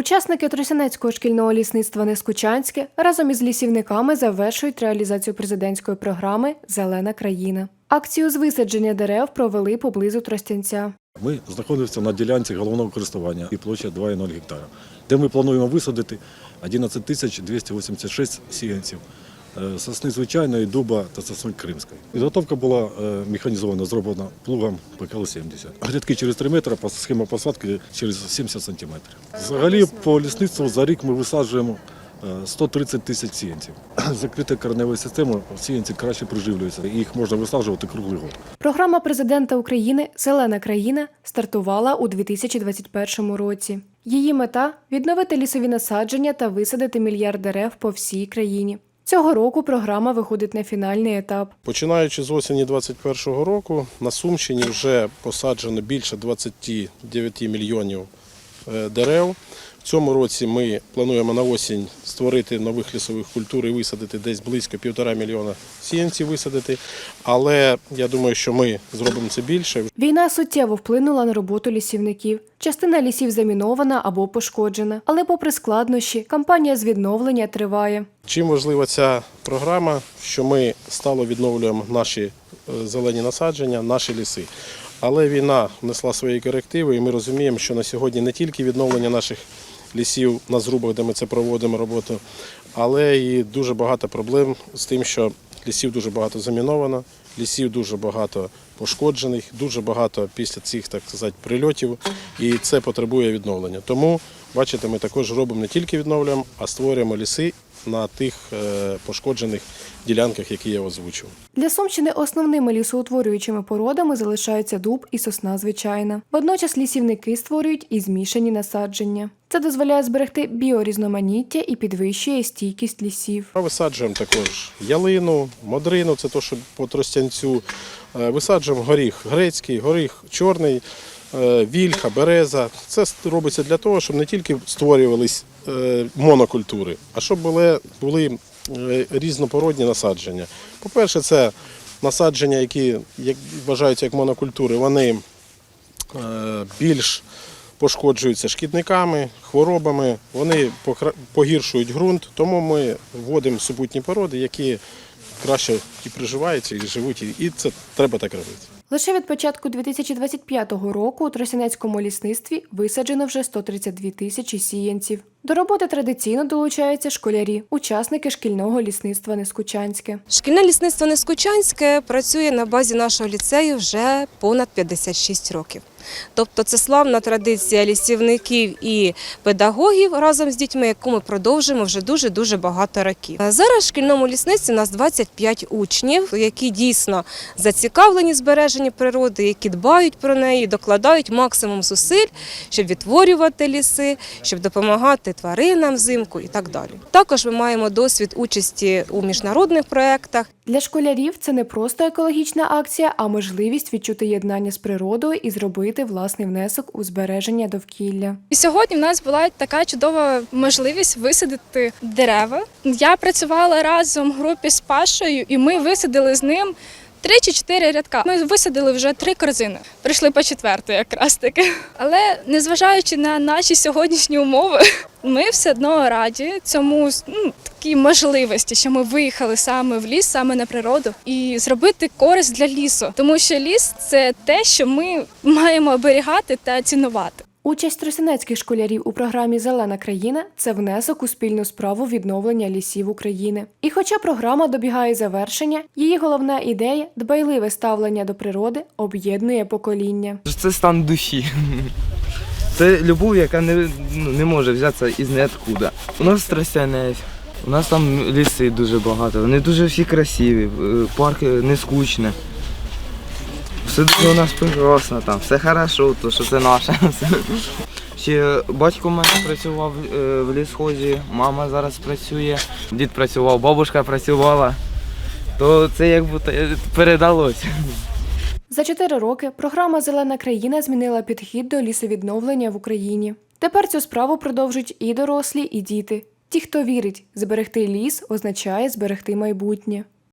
Учасники Тросянецького шкільного лісництва Нескучанське разом із лісівниками завершують реалізацію президентської програми Зелена країна. Акцію з висадження дерев провели поблизу Тростянця. Ми знаходимося на ділянці головного користування і площа 2,0 гектара, де ми плануємо висадити 11 тисяч 286 сіянців сосни звичайної, дуба та сосни кримської. Підготовка була е, механізована, зроблена плугом ПКЛ-70. Грядки через 3 метри, схема посадки через 70 сантиметрів. Взагалі по лісництву за рік ми висаджуємо е, 130 тисяч сіянців. Закрита коренева система, сіянці краще приживлюються, і їх можна висаджувати круглий год. Програма президента України Зелена країна стартувала у 2021 році. Її мета відновити лісові насадження та висадити мільярд дерев по всій країні. Цього року програма виходить на фінальний етап. Починаючи з осені 2021 року, на Сумщині вже посаджено більше 29 мільйонів дерев. В цьому році ми плануємо на осінь створити нових лісових культур і висадити десь близько півтора мільйона сіянців висадити. Але я думаю, що ми зробимо це більше. Війна суттєво вплинула на роботу лісівників. Частина лісів замінована або пошкоджена. Але, попри складнощі, кампанія з відновлення триває. Чим важлива ця програма, що ми стало відновлюємо наші е, зелені насадження, наші ліси. Але війна внесла свої корективи, і ми розуміємо, що на сьогодні не тільки відновлення наших лісів на зрубах, де ми це проводимо роботу, але і дуже багато проблем з тим, що лісів дуже багато заміновано, лісів дуже багато пошкоджених, дуже багато після цих так сказати, прильотів, і це потребує відновлення. Тому, бачите, ми також робимо не тільки відновлюємо, а створюємо ліси на тих е, пошкоджених ділянках, які я озвучив. Для Сумщини основними лісоутворюючими породами залишаються дуб і сосна звичайна. Водночас лісівники створюють і змішані насадження. Це дозволяє зберегти біорізноманіття і підвищує стійкість лісів. Висаджуємо також ялину, модрину, це то, що по тростянцю. Е, Висаджуємо горіх грецький, горіх чорний, е, вільха, береза. Це робиться для того, щоб не тільки створювались монокультури, а щоб були, були е, різнопородні насадження. По-перше, це насадження, які як, вважаються як монокультури, вони е, більш пошкоджуються шкідниками, хворобами, вони погіршують ґрунт, тому ми вводимо супутні породи, які краще і приживаються, і живуть, і це треба так робити. Лише від початку 2025 року у Тросянецькому лісництві висаджено вже 132 тисячі сіянців. До роботи традиційно долучаються школярі, учасники шкільного лісництва Нескучанське. Шкільне лісництво Нескучанське працює на базі нашого ліцею вже понад 56 років. Тобто це славна традиція лісівників і педагогів разом з дітьми, яку ми продовжуємо вже дуже-дуже багато років. Зараз в шкільному лісництві у нас 25 учнів, які дійсно зацікавлені в збереженні природи, які дбають про неї, докладають максимум зусиль, щоб відтворювати ліси, щоб допомагати тваринам взимку і так далі. Також ми маємо досвід участі у міжнародних проєктах. Для школярів це не просто екологічна акція, а можливість відчути єднання з природою і зробити власний внесок у збереження довкілля. І сьогодні в нас була така чудова можливість висадити дерева. Я працювала разом в групі з Пашою, і ми висадили з ним. Три чи чотири рядка. Ми висадили вже три корзини. Прийшли по четверту, якраз таки. Але незважаючи на наші сьогоднішні умови, ми все одно раді цьому ну, такій можливості, що ми виїхали саме в ліс, саме на природу, і зробити користь для лісу. Тому що ліс це те, що ми маємо оберігати та цінувати. Участь тросянецьких школярів у програмі Зелена країна це внесок у спільну справу відновлення лісів України. І хоча програма добігає завершення, її головна ідея дбайливе ставлення до природи об'єднує покоління. Це стан душі. Це любов, яка не, ну, не може взятися із ниоткуда. У нас тростянець, у нас там ліси дуже багато, вони дуже всі красиві, е, парк не скучне. Все дуже у нас прекрасно там, все хорошо, то що це наше. Ще батько в мене працював е, в лісхозі, мама зараз працює, дід працював, бабушка працювала. То це як будто е, передалося. За чотири роки програма Зелена країна змінила підхід до лісовідновлення в Україні. Тепер цю справу продовжують і дорослі, і діти. Ті, хто вірить, зберегти ліс означає зберегти майбутнє.